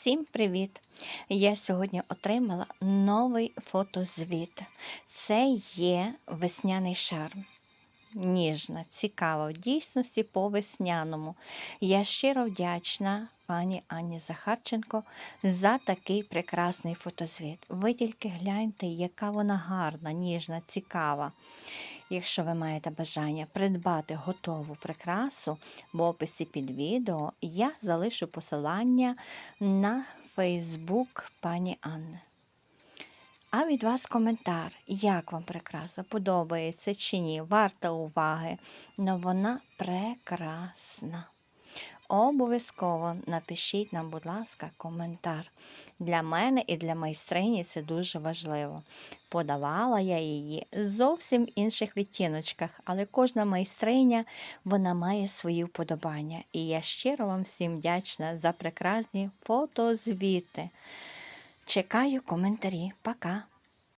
Всім привіт! Я сьогодні отримала новий фотозвіт. Це є весняний шарм. Ніжна, цікава, в дійсності по весняному. Я щиро вдячна пані Анні Захарченко за такий прекрасний фотозвіт. Ви тільки гляньте, яка вона гарна, ніжна, цікава. Якщо ви маєте бажання придбати готову прикрасу, в описі під відео я залишу посилання на Фейсбук пані Анни. А від вас коментар, як вам прикраса, подобається чи ні, варта уваги, але вона прекрасна. Обов'язково напишіть нам, будь ласка, коментар. Для мене і для майстрині це дуже важливо. Подавала я її зовсім в інших відтіночках, але кожна майстриня вона має свої вподобання. І я щиро вам всім вдячна за прекрасні фотозвіти. Чекаю коментарі. Пока!